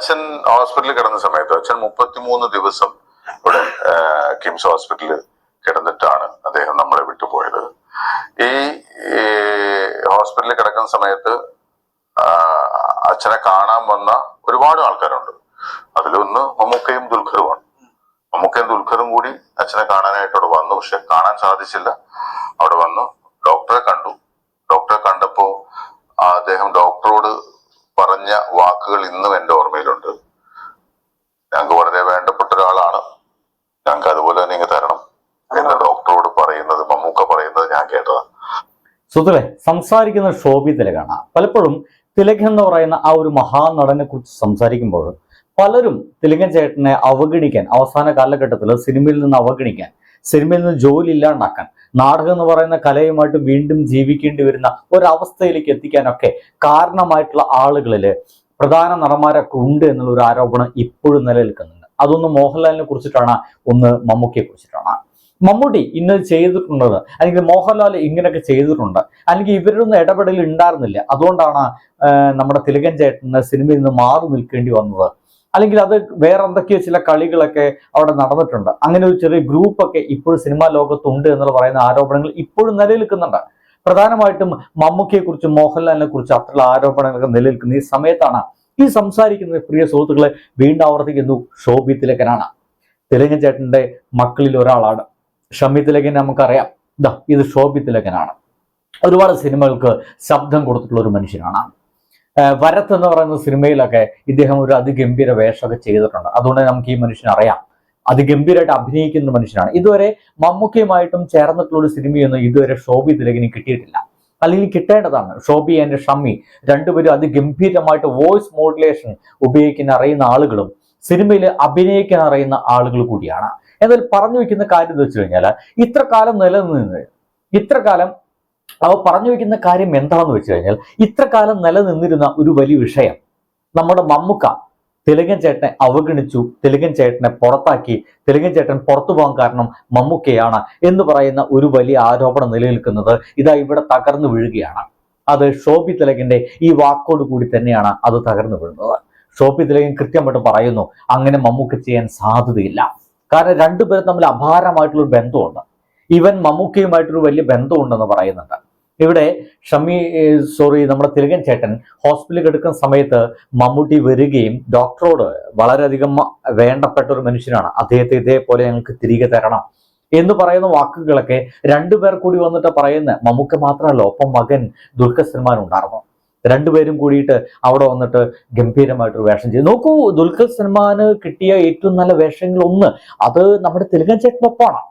അച്ഛൻ ഹോസ്പിറ്റലിൽ കിടന്ന സമയത്ത് അച്ഛൻ മുപ്പത്തിമൂന്ന് ദിവസം ഇവിടെ കിംസ് ഹോസ്പിറ്റലിൽ കിടന്നിട്ടാണ് അദ്ദേഹം നമ്മളെ വിട്ടുപോയത്. ഈ ഹോസ്പിറ്റലിൽ കിടക്കുന്ന സമയത്ത് അച്ഛനെ കാണാൻ വന്ന ഒരുപാട് ആൾക്കാരുണ്ട്. അതിലൊന്ന് മമ്മൂക്കയും ദുൽഖറുമാണ്. മമ്മൂക്കയും ദുൽഖറും കൂടി അച്ഛനെ കാണാനായിട്ട് അവിടെ വന്നു. പക്ഷെ കാണാൻ സാധിച്ചില്ല. അവിടെ വന്നു. ഡോക്ടറെ കണ്ടു. ഡോക്ടറെ കണ്ടപ്പോ അദ്ദേഹം ഡോക്ടറോട് പറഞ്ഞ വാക്കുകൾ ഇന്നും എന്റെ ഓർമ്മയിലുണ്ട് ഞങ്ങൾക്ക് വളരെ വേണ്ടപ്പെട്ട ഒരാളാണ് ഞങ്ങൾക്ക് അതുപോലെ തന്നെ ഇങ്ങ് തരണം എന്ന് ഡോക്ടറോട് പറയുന്നത് മമ്മൂക്ക പറയുന്നത് ഞാൻ കേട്ടതാണ് സുഹൃത്തുക്കളെ സംസാരിക്കുന്ന ഷോബി തിലകാണ് പലപ്പോഴും തിലകൻ എന്ന് പറയുന്ന ആ ഒരു മഹാനടനെ കുറിച്ച് സംസാരിക്കുമ്പോൾ പലരും തിലകൻ ചേട്ടനെ അവഗണിക്കാൻ അവസാന കാലഘട്ടത്തിൽ സിനിമയിൽ നിന്ന് അവഗണിക്കാൻ സിനിമയിൽ നിന്ന് ജോലി ഇല്ലാണ്ടാക്കാൻ നാടകം എന്ന് പറയുന്ന കലയുമായിട്ട് വീണ്ടും ജീവിക്കേണ്ടി വരുന്ന ഒരവസ്ഥയിലേക്ക് എത്തിക്കാനൊക്കെ കാരണമായിട്ടുള്ള ആളുകളിൽ പ്രധാന നടന്മാരൊക്കെ ഉണ്ട് എന്നുള്ള ഒരു ആരോപണം ഇപ്പോഴും നിലനിൽക്കുന്നുണ്ട്. അതൊന്ന് മോഹൻലാലിനെ കുറിച്ചിട്ടാണ്? ഒന്ന് മമ്മൂക്കയെ കുറിച്ചിട്ടാണ്? മമ്മൂട്ടി ഇന്നത് ചെയ്തിട്ടുണ്ടത് അല്ലെങ്കിൽ മോഹൻലാൽ ഇങ്ങനെയൊക്കെ ചെയ്തിട്ടുണ്ട്. അല്ലെങ്കിൽ ഇവരൊന്നും ഇടപെടൽ ഉണ്ടായിരുന്നില്ല. അതുകൊണ്ടാണ് നമ്മുടെ തിലകൻ ചേട്ടന് സിനിമയിൽ നിന്ന് മാറി നിൽക്കേണ്ടി വന്നത്. അല്ലെങ്കിൽ അത് വേറെ എന്തൊക്കെയോ ചില കളികളൊക്കെ അവിടെ നടന്നിട്ടുണ്ട്. അങ്ങനെ ഒരു ചെറിയ ഗ്രൂപ്പൊക്കെ ഇപ്പോഴും സിനിമാ ലോകത്തുണ്ട് എന്നുള്ള പറയുന്ന ആരോപണങ്ങൾ ഇപ്പോഴും നിലനിൽക്കുന്നുണ്ട്. പ്രധാനമായിട്ടും മമ്മൂക്കയെ കുറിച്ചും മോഹൻലാലിനെ കുറിച്ചും അത്രയുള്ള ആരോപണങ്ങളൊക്കെ നിലനിൽക്കുന്ന ഈ സമയത്താണ് ഈ സംസാരിക്കുന്ന പ്രിയ സുഹൃത്തുക്കളെ വീണ്ടും ആവർത്തിക്കുന്നു. ഷോബി തിലകനാണ്. തിലകൻ ചേട്ടന്റെ മക്കളിൽ ഒരാളാണ്. ഷമി തിലകൻ നമുക്കറിയാം. ഇതാ ഇത് ഷോബി തിലകനാണ് ഒരുപാട് സിനിമകൾക്ക് ശബ്ദം കൊടുത്തിട്ടുള്ള ഒരു മനുഷ്യനാണ്. വരത്ത് എന്ന് പറയുന്ന സിനിമയിലൊക്കെ ഇദ്ദേഹം ഒരു അതിഗംഭീര വേഷമൊക്കെ ചെയ്തിട്ടുണ്ട്. അതുകൊണ്ട് നമുക്ക് ഈ മനുഷ്യനെ അറിയാം. അതിഗംഭീരമായിട്ട് അഭിനയിക്കുന്ന മനുഷ്യനാണ്. ഇതുവരെ മമ്മൂക്കയുമായിട്ടും ചേർന്നിട്ടുള്ള ഒരു സിനിമയൊന്നും ഇതുവരെ ഷോബി തിലകിന് കിട്ടിയിട്ടില്ല. അല്ലെങ്കിൽ കിട്ടേണ്ടതാണ്. ഷോബി ആൻഡ് ഷമ്മി രണ്ടുപേരും അതിഗംഭീരമായിട്ട് വോയിസ് മോഡുലേഷൻ ഉപയോഗിക്കാൻ അറിയുന്ന ആളുകളും സിനിമയിൽ അഭിനയിക്കാൻ അറിയുന്ന ആളുകൾ കൂടിയാണ്. എന്നാൽ പറഞ്ഞു വെക്കുന്ന കാര്യം എന്ന് വെച്ച് കഴിഞ്ഞാൽ ഇത്ര കാലം നിലനിന്ന് ഇത്ര കാലം അവ പറഞ്ഞു വെക്കുന്ന കാര്യം എന്താണെന്ന് വെച്ച് കഴിഞ്ഞാൽ ഇത്ര കാലം നിലനിന്നിരുന്ന ഒരു വലിയ വിഷയം നമ്മുടെ മമ്മുക്ക തെലുങ്കൻ ചേട്ടനെ അവഗണിച്ചു തെലുങ്കൻ ചേട്ടനെ പുറത്താക്കി തെലുങ്കൻ ചേട്ടൻ പുറത്തു പോകാൻ കാരണം മമ്മൂക്കയാണ് എന്ന് പറയുന്ന ഒരു വലിയ ആരോപണം നിലനിൽക്കുന്നത് ഇതാ ഇവിടെ തകർന്നു വീഴുകയാണ്. അത് ഷോപ്പി തിലകിന്റെ ഈ വാക്കോട് കൂടി തന്നെയാണ് അത് തകർന്നു വീഴുന്നത്. ഷോപ്പി തിലകൻ കൃത്യമായിട്ട് പറയുന്നു അങ്ങനെ മമ്മൂക്ക ചെയ്യാൻ സാധ്യതയില്ല. കാരണം രണ്ടുപേരും തമ്മിൽ അപാരമായിട്ടുള്ള ഒരു ബന്ധമുണ്ട്. ഇവൻ മമ്മൂക്കയുമായിട്ടൊരു വലിയ ബന്ധമുണ്ടെന്ന് പറയുന്നുണ്ട്. ഇവിടെ ഷമി സോറി നമ്മുടെ തിലകൻ ചേട്ടൻ ഹോസ്പിറ്റലിൽ കിടക്കുന്ന സമയത്ത് മമ്മൂട്ടി വരികയും ഡോക്ടറോട് വളരെയധികം വേണ്ടപ്പെട്ട ഒരു മനുഷ്യനാണ്. അദ്ദേഹത്തെ ഇതേപോലെ ഞങ്ങൾക്ക് തിരികെ തരണം എന്ന് പറയുന്ന വാക്കുകളൊക്കെ രണ്ടുപേർ കൂടി വന്നിട്ട് പറയുന്ന മമ്മൂക്ക മാത്രമല്ല ഒപ്പം മകൻ ദുൽഖർ സൽമാൻ ഉണ്ടായിരുന്നു. രണ്ടുപേരും കൂടിയിട്ട് അവിടെ വന്നിട്ട് ഗംഭീരമായിട്ടൊരു വേഷം ചെയ്തു. നോക്കൂ ദുൽഖർ സൽമാന് കിട്ടിയ ഏറ്റവും നല്ല വേഷങ്ങൾ ഒന്ന് അത് നമ്മുടെ തെലുങ്കൻ ചേട്ടനൊപ്പമാണ്.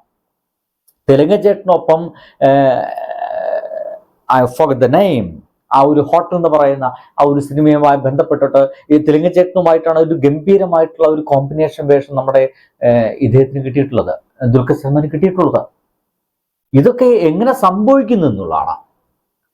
തെലുങ്കൻ ചേട്ടനൊപ്പം ഐ ഫോർ ദ നെയിം ആ ഒരു ഹോട്ടൽ എന്ന് പറയുന്ന ആ ഒരു സിനിമയുമായി ബന്ധപ്പെട്ടിട്ട് ഈ തെലുങ്ക് ചേട്ടനുമായിട്ടാണ് ഒരു ഗംഭീരമായിട്ടുള്ള ഒരു കോമ്പിനേഷൻ വേഷം നമ്മുടെ ഇദ്ദേഹത്തിന് കിട്ടിയിട്ടുള്ളത് ദുൽഖർ സൽമാന് കിട്ടിയിട്ടുള്ളത്. ഇതൊക്കെ എങ്ങനെ സംഭവിക്കുന്നു എന്നുള്ളതാണ്.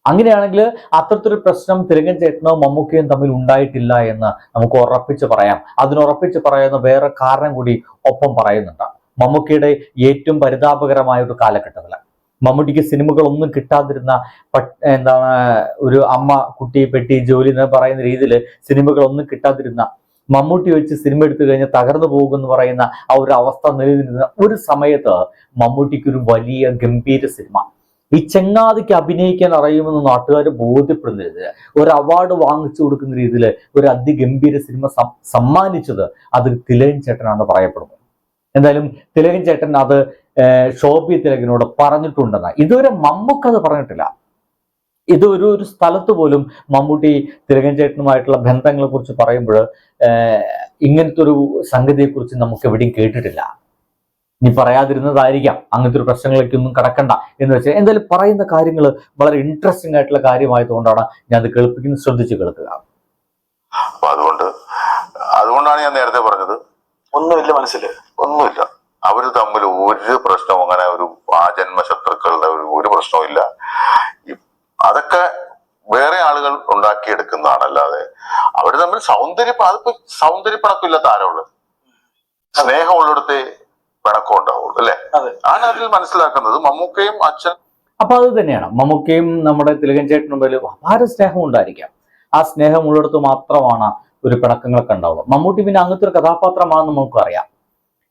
അങ്ങനെയാണെങ്കിൽ അത്തരത്തിലൊരു പ്രശ്നം തിരകൻ ചേട്ടനോ മമ്മൂക്കയും തമ്മിൽ ഉണ്ടായിട്ടില്ല എന്ന് നമുക്ക് ഉറപ്പിച്ച് പറയാം. അതിനുറപ്പിച്ച് പറയുന്ന വേറെ കാരണം കൂടി ഒപ്പം പറയുന്നുണ്ട്. മമ്മൂക്കയുടെ ഏറ്റവും പരിതാപകരമായ ഒരു കാലഘട്ടത്തിൽ. മമ്മൂട്ടിക്ക് സിനിമകളൊന്നും കിട്ടാതിരുന്ന എന്താണ് ഒരു അമ്മ കുട്ടി പെട്ടി ജോലി എന്ന് പറയുന്ന രീതിയിൽ സിനിമകളൊന്നും കിട്ടാതിരുന്ന മമ്മൂട്ടി വെച്ച് സിനിമ എടുത്തു കഴിഞ്ഞാൽ തകർന്നു പോകുമെന്ന് പറയുന്ന ആ ഒരു അവസ്ഥ നിലനിന്നിരുന്ന ഒരു സമയത്ത് മമ്മൂട്ടിക്ക് ഒരു വലിയ ഗംഭീര സിനിമ. ഈ ചെങ്ങാതിക്ക് അഭിനയിക്കാൻ അറിയുമെന്ന് നാട്ടുകാർ ബോധ്യപ്പെടുന്ന ഒരു അവാർഡ് വാങ്ങിച്ചു കൊടുക്കുന്ന രീതിയിൽ ഒരു അതിഗംഭീര സിനിമ സമ്മാനിച്ചത് അത് തിലകൻ ചേട്ടനാണെന്ന് പറയപ്പെടുന്നു. എന്തായാലും തിലകൻ ചേട്ടൻ അത് ഷോബി തിലകനോട് പറഞ്ഞിട്ടുണ്ടെന്ന്. ഇതുവരെ മമ്മൂക്ക് അത് പറഞ്ഞിട്ടില്ല. ഇത് ഒരു ഒരു സ്ഥലത്ത് പോലും മമ്മൂട്ടി തിലകൻ ചേട്ടനുമായിട്ടുള്ള ബന്ധങ്ങളെ കുറിച്ച് പറയുമ്പോൾ ഇങ്ങനത്തെ ഒരു സംഗതിയെക്കുറിച്ച് നമുക്ക് എവിടെയും കേട്ടിട്ടില്ല. ഇനി പറയാതിരുന്നതായിരിക്കാം. അങ്ങനത്തെ ഒരു പ്രശ്നങ്ങളിലേക്ക് ഒന്നും കടക്കണ്ട എന്ന് വെച്ചാൽ എന്തായാലും പറയുന്ന കാര്യങ്ങൾ വളരെ ഇൻട്രസ്റ്റിംഗ് ആയിട്ടുള്ള കാര്യമായതുകൊണ്ടാണ് ഞാൻ അത് കേൾപ്പിക്കുന്നത്. ശ്രദ്ധിച്ച് കേൾക്കുക. അതുകൊണ്ട് അതുകൊണ്ടാണ് ഞാൻ നേരത്തെ പറഞ്ഞത് ഒന്നുമില്ല മനസ്സിൽ ഒന്നുമില്ല. അവർ തമ്മിൽ ഒരു പ്രശ്നവും അങ്ങനെ ഒരു ആജന്മ ശത്രുക്കളുടെ ഒരു ഒരു പ്രശ്നവും ഇല്ല. അതൊക്കെ വേറെ ആളുകൾ ഉണ്ടാക്കിയെടുക്കുന്നതാണ് അല്ലാതെ അവർ തമ്മിൽ സൗന്ദര്യ അതിപ്പോ സൗന്ദര്യപ്പണക്കില്ല താരമുള്ളത് സ്നേഹമുള്ളിടത്തെ പിണക്കം ഉണ്ടാവുള്ളൂ അല്ലെ അതിൽ മനസ്സിലാക്കുന്നത് മമ്മൂക്കയും അച്ഛൻ അപ്പൊ അത് തന്നെയാണ്. മമ്മൂക്കയും നമ്മുടെ തിലകൻ ചേട്ടനും തമ്മിൽ അപാര സ്നേഹം ഉണ്ടായിരിക്കാം. ആ സ്നേഹം ഉള്ളിടത്ത് മാത്രമാണ് ഒരു പിണക്കങ്ങളൊക്കെ ഉണ്ടാവുള്ളൂ. മമ്മൂട്ടി പിന്നെ അങ്ങനത്തെ ഒരു കഥാപാത്രമാണെന്ന് നമുക്ക് അറിയാം.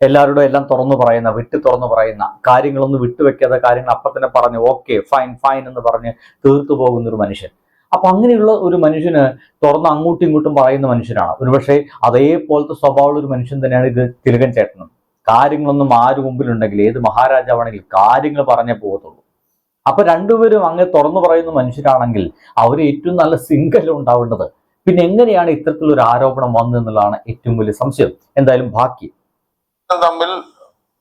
എല്ലാവരുടെ എല്ലാം തുറന്നു പറയുന്ന വിട്ടു തുറന്നു പറയുന്ന കാര്യങ്ങളൊന്നും വിട്ടുവെക്കാതെ കാര്യങ്ങൾ അപ്പം തന്നെ പറഞ്ഞ് ഓക്കെ ഫൈൻ ഫൈൻ എന്ന് പറഞ്ഞ് തീർത്തു പോകുന്ന ഒരു മനുഷ്യൻ. അപ്പൊ അങ്ങനെയുള്ള ഒരു മനുഷ്യന് തുറന്ന് അങ്ങോട്ടും ഇങ്ങോട്ടും പറയുന്ന മനുഷ്യനാണ്. ഒരുപക്ഷെ അതേപോലത്തെ സ്വഭാവമുള്ള ഒരു മനുഷ്യൻ തന്നെയാണ് ഇത് തിലകൻ ചേട്ടനും. കാര്യങ്ങളൊന്നും ആര് മുമ്പിലുണ്ടെങ്കിൽ ഏത് മഹാരാജാവാണെങ്കിലും കാര്യങ്ങൾ പറഞ്ഞേ പോകത്തുള്ളൂ. അപ്പൊ രണ്ടുപേരും അങ്ങ് തുറന്നു പറയുന്ന മനുഷ്യരാണെങ്കിൽ അവർ ഏറ്റവും നല്ല സിംഗലും ഉണ്ടാവേണ്ടത്. പിന്നെ എങ്ങനെയാണ് ഇത്തരത്തിലൊരു ആരോപണം വന്നതെന്നുള്ളതാണ് ഏറ്റവും വലിയ സംശയം. എന്തായാലും ബാക്കി തമ്മിൽ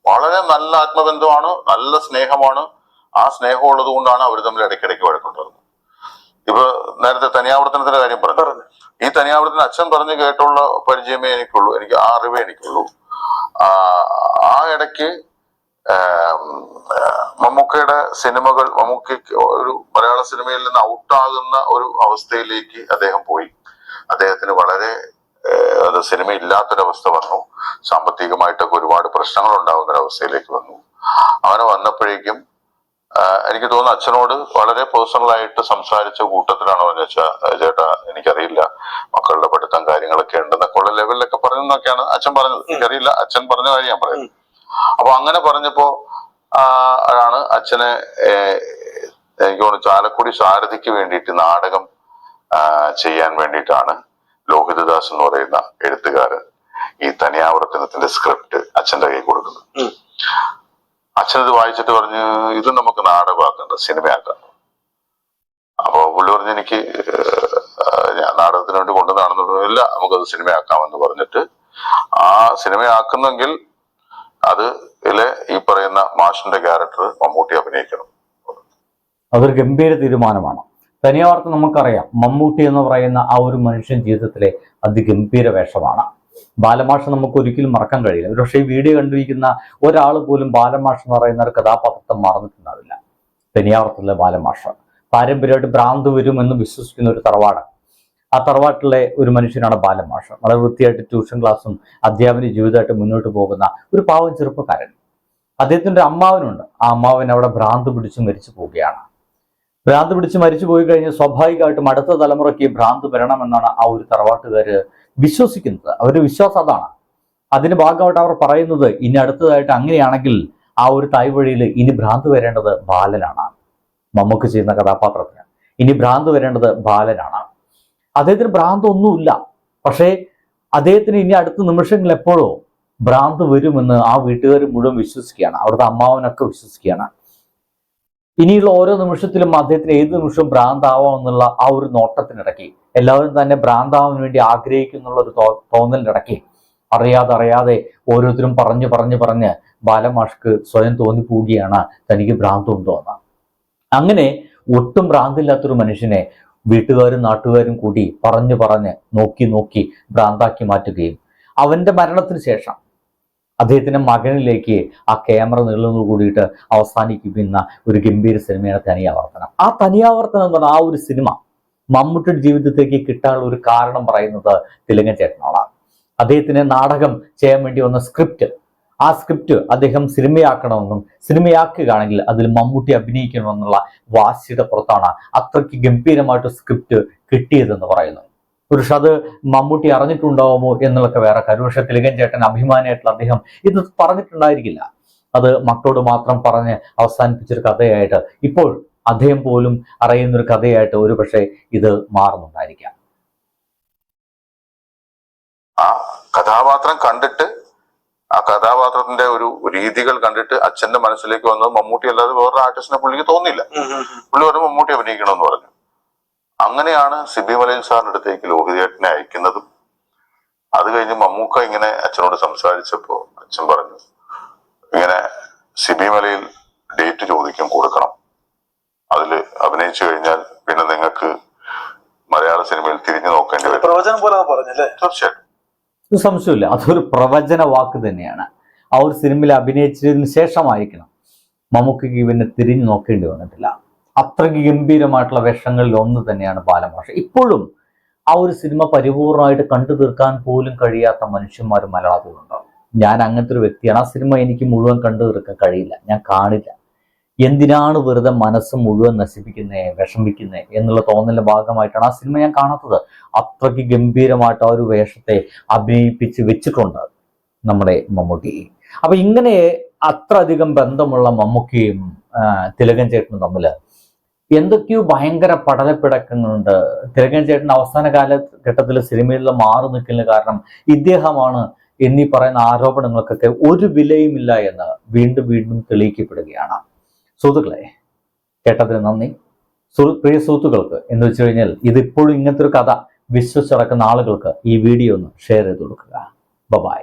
വളരെ നല്ല ആത്മബന്ധമാണ് നല്ല സ്നേഹമാണ്. ആ സ്നേഹം ഉള്ളത് കൊണ്ടാണ് അവർ തമ്മിൽ ഇടയ്ക്കിടയ്ക്ക് വഴക്കുണ്ടാകുന്നത് ഇപ്പൊ നേരത്തെ തനിയാവർത്തനത്തിന്റെ കാര്യം പറഞ്ഞു. ഈ തനിയാവർത്തന അച്ഛൻ പറഞ്ഞു കേട്ടുള്ള പരിചയമേ എനിക്കുള്ളൂ. എനിക്ക് ആ അറിവേ എനിക്കുള്ളൂ. ആ ഇടയ്ക്ക് മമ്മൂക്കയുടെ സിനിമകൾ മമ്മൂക്ക ഒരു മലയാള സിനിമയിൽ നിന്ന് ഔട്ടാകുന്ന ഒരു അവസ്ഥയിലേക്ക് അദ്ദേഹം പോയി. അദ്ദേഹത്തിന് വളരെ സിനിമ ഇല്ലാത്തൊരവസ്ഥ വന്നു. സാമ്പത്തികമായിട്ടൊക്കെ ഒരുപാട് പ്രശ്നങ്ങൾ ഉണ്ടാകുന്ന ഒരവസ്ഥയിലേക്ക് വന്നു. അങ്ങനെ വന്നപ്പോഴേക്കും എനിക്ക് തോന്നുന്നു അച്ഛനോട് വളരെ പേഴ്സണലായിട്ട് സംസാരിച്ച കൂട്ടത്തിലാണോ എന്ന് വെച്ചാൽ ചേട്ടാ എനിക്കറിയില്ല. മക്കളുടെ പഠിത്തം കാര്യങ്ങളൊക്കെ ഉണ്ടെന്നൊക്കെ ഉള്ള ലെവലിലൊക്കെ പറഞ്ഞെന്നൊക്കെയാണ് അച്ഛൻ പറഞ്ഞത്. എനിക്കറിയില്ല. അച്ഛൻ പറഞ്ഞ കാര്യം ഞാൻ പറയുന്നത് അപ്പൊ അങ്ങനെ പറഞ്ഞപ്പോ ആണ് അച്ഛനെ എനിക്ക് തോന്നുന്നു ചാലക്കുടി സാരഥിക്ക് വേണ്ടിയിട്ട് നാടകം ചെയ്യാൻ വേണ്ടിയിട്ടാണ് ലോഹിതദാസ് എന്ന് പറയുന്ന എഴുത്തുകാരൻ ഈ തനിയാവർത്തനത്തിന്റെ സ്ക്രിപ്റ്റ് അച്ഛന്റെ കൈ കൊടുക്കുന്നത്. അച്ഛനത് വായിച്ചിട്ട് പറഞ്ഞ് ഇത് നമുക്ക് നാടകമാക്കണ്ട സിനിമയാക്കാം. അപ്പൊ പുള്ളി പറഞ്ഞ് എനിക്ക് ഞാൻ നാടകത്തിന് വേണ്ടി കൊണ്ടുവന്നാണെന്ന് ഇല്ല. നമുക്കത് സിനിമയാക്കാമെന്ന് പറഞ്ഞിട്ട്. ആ സിനിമയാക്കുന്നെങ്കിൽ അത് ഇതിലെ ഈ പറയുന്ന മാഷിന്റെ ക്യാരക്ടർ മമ്മൂട്ടി അഭിനയിക്കണം. അതൊരു ഗംഭീര തീരുമാനമാണ്. തനിയാർത്ത് നമുക്കറിയാം മമ്മൂട്ടി എന്ന് പറയുന്ന ആ ഒരു മനുഷ്യൻ ജീവിതത്തിലെ അതിഗംഭീര വേഷമാണ്. ബാലമാഷ നമുക്ക് ഒരിക്കലും മറക്കാൻ കഴിയില്ല. പക്ഷേ ഈ വീഡിയോ കണ്ടിരിക്കുന്ന ഒരാൾ പോലും ബാലമാഷ എന്ന് പറയുന്ന ഒരു കഥാപാത്രത്തെ മറന്നിട്ടുണ്ടാവില്ല. തനിയാവർത്തിലെ ബാലമാഷ. പാരമ്പര്യമായിട്ട് ഭ്രാന്ത് വരുമെന്ന് വിശ്വസിക്കുന്ന ഒരു തറവാട്. ആ തറവാട്ടിലെ ഒരു മനുഷ്യനാണ് ബാലമാഷ. വളരെ വൃത്തിയായിട്ട് ട്യൂഷൻ ക്ലാസ്സും അധ്യാപന ജീവിതമായിട്ട് മുന്നോട്ട് പോകുന്ന ഒരു പാവം ചെറുപ്പക്കാരൻ. അദ്ദേഹത്തിന്റെ അമ്മാവനുണ്ട്. ആ അമ്മാവൻ അവിടെ ഭ്രാന്ത് പിടിച്ച് മരിച്ചു പോവുകയാണ്. ഭ്രാന്ത് പിടിച്ച് മരിച്ചു പോയി കഴിഞ്ഞ് സ്വാഭാവികമായിട്ടും അടുത്ത തലമുറയ്ക്ക് ഭ്രാന്ത് വരണമെന്നാണ് ആ ഒരു തറവാട്ടുകാർ വിശ്വസിക്കുന്നത്. അവരുടെ വിശ്വാസം അതാണ്. അതിന്റെ ഭാഗമായിട്ട് അവർ പറയുന്നത് ഇനി അടുത്തതായിട്ട് അങ്ങനെയാണെങ്കിൽ ആ ഒരു തായ് വഴിയിൽ ഇനി ഭ്രാന്ത് വരേണ്ടത് ബാലനാണ്. മമ്മക്ക് ചെയ്യുന്ന കഥാപാത്രത്തിന്. ഇനി ഭ്രാന്ത് വരേണ്ടത് ബാലനാണ്. അദ്ദേഹത്തിന് ഭ്രാന്തൊന്നുമില്ല പക്ഷേ അദ്ദേഹത്തിന് ഇനി അടുത്ത നിമിഷങ്ങളിൽ എപ്പോഴോ ഭ്രാന്ത് വരുമെന്ന് ആ വീട്ടുകാർ മുഴുവൻ വിശ്വസിക്കുകയാണ്. അവിടുത്തെ അമ്മാവനൊക്കെ വിശ്വസിക്കുകയാണ്. ഇനിയുള്ള ഓരോ നിമിഷത്തിലും അദ്ദേഹത്തിന് ഏത് നിമിഷവും ഭ്രാന്താവാം എന്നുള്ള ആ ഒരു നോട്ടത്തിനിടയ്ക്ക് എല്ലാവരും തന്നെ ഭ്രാന്താവാൻ വേണ്ടി ആഗ്രഹിക്കുന്നുള്ള ഒരു തോന്നലിനിടയ്ക്ക് അറിയാതെ അറിയാതെ ഓരോരുത്തരും പറഞ്ഞു പറഞ്ഞു പറഞ്ഞ് ബാലമാഷ്ക്ക് സ്വയം തോന്നിപ്പോവുകയാണ് തനിക്ക് ഭ്രാന്തുണ്ടോ എന്ന്. അങ്ങനെ ഒട്ടും ഭ്രാന്തില്ലാത്തൊരു മനുഷ്യനെ വീട്ടുകാരും നാട്ടുകാരും കൂടി പറഞ്ഞു പറഞ്ഞ് നോക്കി നോക്കി ഭ്രാന്താക്കി മാറ്റുകയും അവന്റെ മരണത്തിന് ശേഷം അദ്ദേഹത്തിന്റെ മകനിലേക്ക് ആ ക്യാമറ നീളുന്നത് കൂടിയിട്ട് അവസാനിക്കുന്ന ഒരു ഗംഭീര സിനിമയാണ് തനിയാവർത്തനം. ആ തനിയാവർത്തനം എന്ന് ആ ഒരു സിനിമ മമ്മൂട്ടിയുടെ ജീവിതത്തിലേക്ക് കിട്ടാനുള്ള ഒരു കാരണം പറയുന്നത് തെലുങ്കൻ ചേട്ടനാണ്. അദ്ദേഹത്തിന് നാടകം ചെയ്യാൻ വേണ്ടി വന്ന സ്ക്രിപ്റ്റ് ആ സ്ക്രിപ്റ്റ് അദ്ദേഹം സിനിമയാക്കണമെന്നും സിനിമയാക്കുകയാണെങ്കിൽ അതിൽ മമ്മൂട്ടി അഭിനയിക്കണമെന്നുള്ള വാശിയുടെ പുറത്താണ് അത്രയ്ക്ക് ഗംഭീരമായിട്ട് സ്ക്രിപ്റ്റ് കിട്ടിയതെന്ന് പറയുന്നു പക്ഷെ അത് മമ്മൂട്ടി അറിഞ്ഞിട്ടുണ്ടാവുമോ എന്നുള്ളൊക്കെ വേറെ കാര്യം. പക്ഷെ തിലകൻ ചേട്ടൻ അഭിമാനിയായിട്ടുള്ള അദ്ദേഹം ഇത് പറഞ്ഞിട്ടുണ്ടായിരിക്കില്ല. അത് മക്കളോട് മാത്രം പറഞ്ഞ് അവസാനിപ്പിച്ചൊരു കഥയായിട്ട് ഇപ്പോൾ അദ്ദേഹം പോലും അറിയുന്നൊരു കഥയായിട്ട് ഒരു പക്ഷേ ഇത് മാറുന്നുണ്ടായിരിക്കാം. ആ കഥാപാത്രം കണ്ടിട്ട് ആ കഥാപാത്രത്തിന്റെ ഒരു രീതികൾ കണ്ടിട്ട് അച്ഛന്റെ മനസ്സിലേക്ക് വന്നത് മമ്മൂട്ടി അല്ലാതെ വേറൊരു ആർട്ടിസ്റ്റിനെ പുള്ളിക്ക് തോന്നിയില്ല. പുള്ളി പറഞ്ഞു മമ്മൂട്ടി അഭിനയിക്കണമെന്ന് പറഞ്ഞു. അങ്ങനെയാണ് സിബി മലയിൽ സാറിന്റെ അടുത്തേക്ക് ലോഹിതേട്ടനെ അയക്കുന്നതും. അത് കഴിഞ്ഞ് മമ്മൂക്ക ഇങ്ങനെ അച്ഛനോട് സംസാരിച്ചപ്പോ അച്ഛൻ പറഞ്ഞു ഇങ്ങനെ സിബി മലയിൽ ഡേറ്റ് ചോദിക്കും കൊടുക്കണം. അതിൽ അഭിനയിച്ചു കഴിഞ്ഞാൽ പിന്നെ നിങ്ങൾക്ക് മലയാള സിനിമയിൽ തിരിഞ്ഞു നോക്കേണ്ടി വരും. തീർച്ചയായിട്ടും. സംശയമില്ല അതൊരു പ്രവചന വാക്ക് തന്നെയാണ്. ആ ഒരു സിനിമയിൽ അഭിനയിച്ചതിന് ശേഷമായിരിക്കണം മമ്മൂക്കയ്ക്ക് ഇവനെ തിരിഞ്ഞു നോക്കേണ്ടി വന്നിട്ടില്ല. അത്രയ്ക്ക് ഗംഭീരമായിട്ടുള്ള വേഷങ്ങളിൽ ഒന്ന് തന്നെയാണ് ബാലഭാഷ ഇപ്പോഴും ആ ഒരു സിനിമ പരിപൂർണമായിട്ട് കണ്ടു തീർക്കാൻ പോലും കഴിയാത്ത മനുഷ്യന്മാർ മലയാളത്തിലുണ്ട്. ഞാൻ അങ്ങനത്തെ ഒരു വ്യക്തിയാണ്. ആ സിനിമ എനിക്ക് മുഴുവൻ കണ്ടു തീർക്കാൻ കഴിയില്ല. ഞാൻ കാണില്ല. എന്തിനാണ് വെറുതെ മനസ്സ് മുഴുവൻ നശിപ്പിക്കുന്നേ വിഷമിക്കുന്നേ എന്നുള്ള തോന്നലിന്റെ ഭാഗമായിട്ടാണ് ആ സിനിമ ഞാൻ കാണാത്തത്. അത്രയ്ക്ക് ഗംഭീരമായിട്ട് ആ ഒരു വേഷത്തെ അഭിനയിപ്പിച്ച് വെച്ചിട്ടുണ്ട് നമ്മുടെ മമ്മൂട്ടി. അപ്പൊ ഇങ്ങനെ അത്ര അധികം ബന്ധമുള്ള മമ്മൂക്കിയും തിലകൻ ചേട്ടനും തമ്മിൽ എന്തൊക്കെയോ ഭയങ്കര പടലപ്പിടക്കുന്നുണ്ട് തിലകൻ ചേട്ടൻ അവസാന കാലഘട്ടത്തിൽ സിനിമയിൽ മാറി നിൽക്കലിന് കാരണം ഇദ്ദേഹമാണ് എന്നീ പറയുന്ന ആരോപണങ്ങൾക്കൊക്കെ ഒരു വിലയുമില്ല എന്ന് വീണ്ടും വീണ്ടും തെളിയിക്കപ്പെടുകയാണ്. സുഹൃത്തുക്കളെ കേട്ടതിന് നന്ദി. പ്രിയ സുഹൃത്തുക്കൾക്ക് എന്ന് വെച്ച് കഴിഞ്ഞാൽ ഇതിപ്പോഴും ഇങ്ങനത്തെ ഒരു കഥ വിശ്വസിച്ചിറക്കുന്ന ആളുകൾക്ക് ഈ വീഡിയോ ഒന്ന് ഷെയർ ചെയ്ത് കൊടുക്കുക. ബൈ